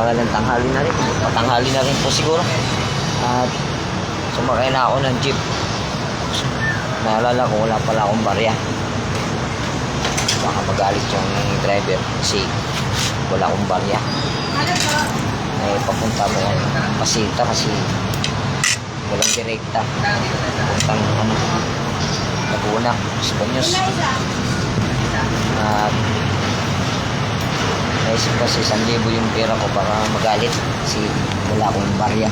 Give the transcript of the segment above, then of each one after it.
Magalang tanghali na rin. Patanghali na rin po siguro. At sumakay na ako ng jeep. Naalala ko, wala pala akong barya. Baka magalit yung driver kasi wala akong barya. Eh, papunta mo yan. Pasinta kasi walang direkta. Papuntang ano, Laguna, Espanyos. At naisip kasi isang libo yung pera ko para magalit kasi wala akong barya.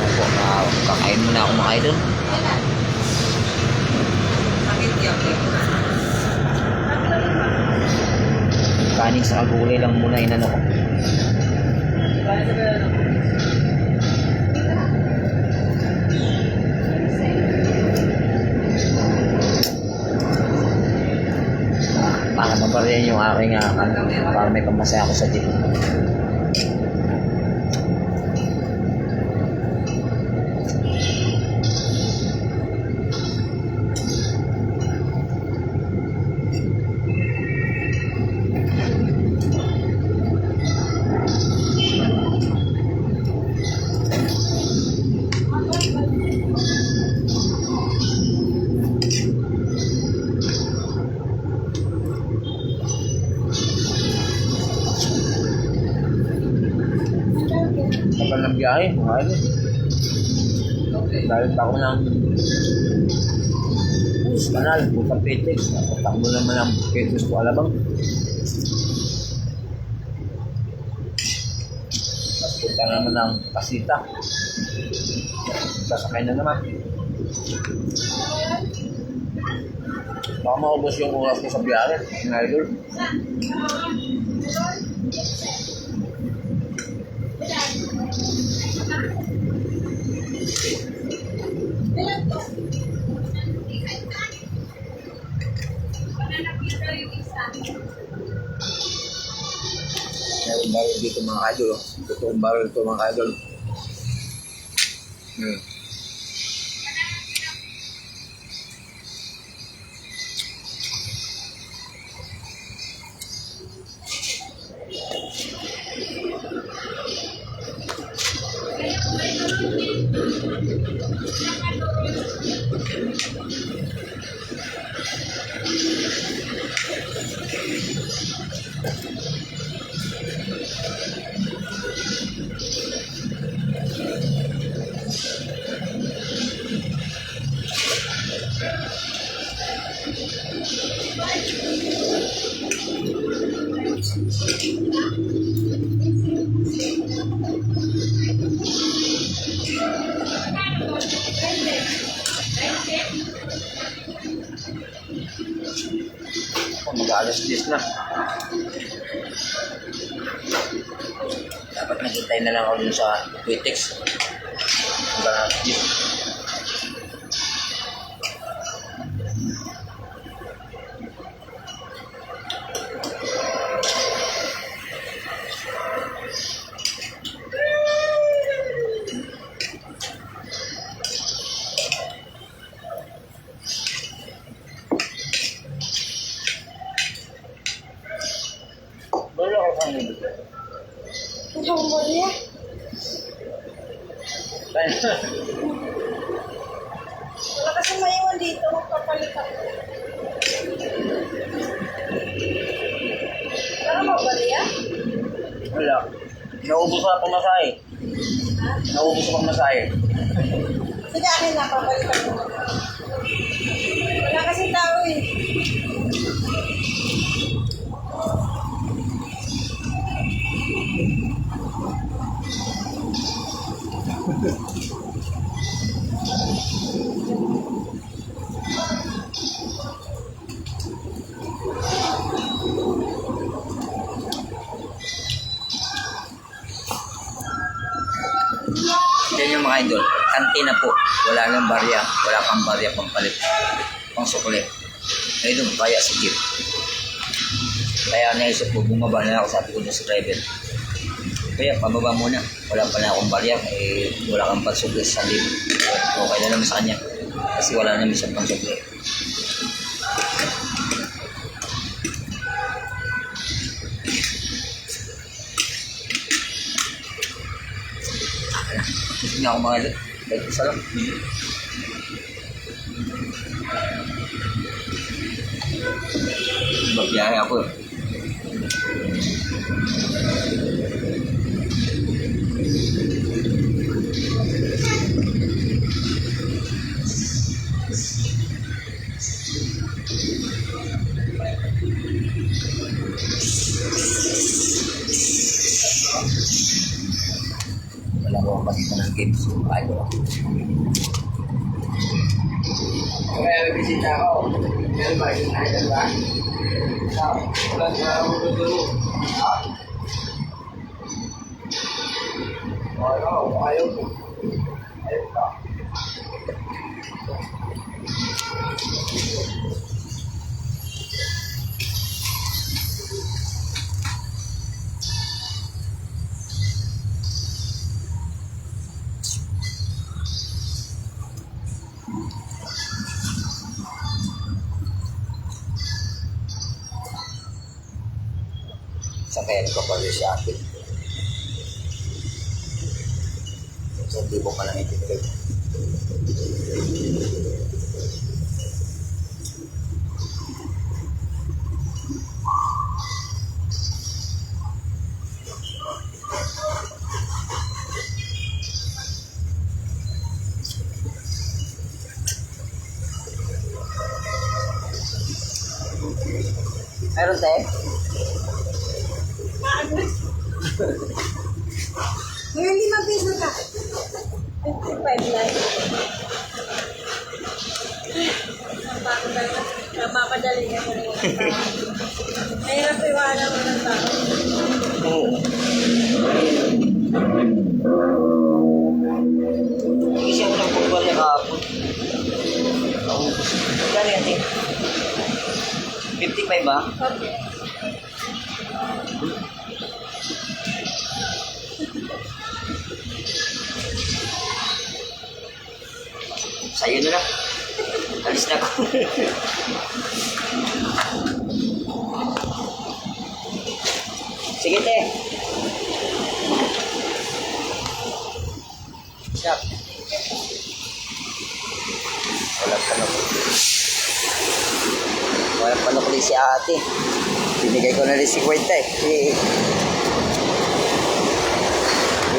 Yan po, uh, kakain muna ako mga idol. Kanin sa kagulay lang muna inano ko. Mabaryan yung aking uh, para may pamasaya ako sa jeep. Kapag ng biyahe, mga idol. Dahil ako ng Bus Kanal, Buta Petex. Takbo naman ang Petex ko alabang. Tapos naman ng Pasita. Sasakay na naman. Baka maubos yung oras ko sa biyahe, mga. Meron baril dito mga idol. oh. Totoong baril ito mga idol. Hmm. Thank you. Naghintay na lang ako dun sa Quitex. Hanggang Wala kasi maiwan dito. Magpapalit ako. Wala ka barya? Wala. Naubos na pamasahe. Naubos na pamasahe. Sige, akin na. Papalitan ko. Wala kasi tao eh. Yan yung mga idol. Kantina po. Wala nang barya. Wala pang barya pampalit. Pang sukli. Ngayon, kaya sa jeep. Kaya naisip ko, bumaba na ako sabi ko dun sa driver. Kaya pababa muna. Wala pa na akong barya. Eh, wala kang pansubli sa libo. Okay na naman sa kanya. Kasi wala naman siyang pansubli. Hindi na ako mga... Dahil isa lang. Bagyahe ako. Wala ko ang pasita ng games. Kain ko lang. Kaya may bisita ako. Meron ba? Sinayad ba? Wala na ako tuturo. Ha? Ayaw, ayaw ko. Ayaw ka. Kaya nagpapalit si ate? Sa tipo ka lang itinigay. Meron tayo? Ngayon, lima piso ka. 55 lang. Napapadali niya ko rin. Mahirap iwanan mo ng tao. Oo. Kasi ako ng football niya kahapon. Oo. Kano yan, Tim? 55 ba? Okay. Sa'yo na lang. Alis na ako. Sige, te. Siap. Walang panukli. Walang panukli si ate. Binigay ko na rin si Kwenta eh. Eh,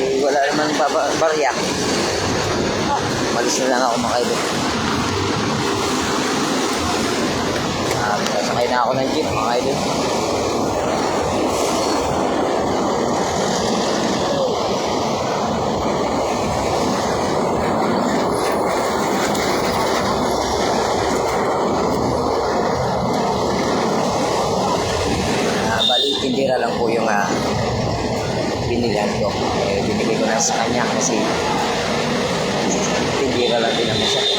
eh wala naman baba, barya. Alis na lang ako mga idol. Um, na ako ng jeep mga idol. Ah, tindira lang po yung uh, binilan ko. Eh, binigay ko na sa kanya kasi bibira lang din naman siya.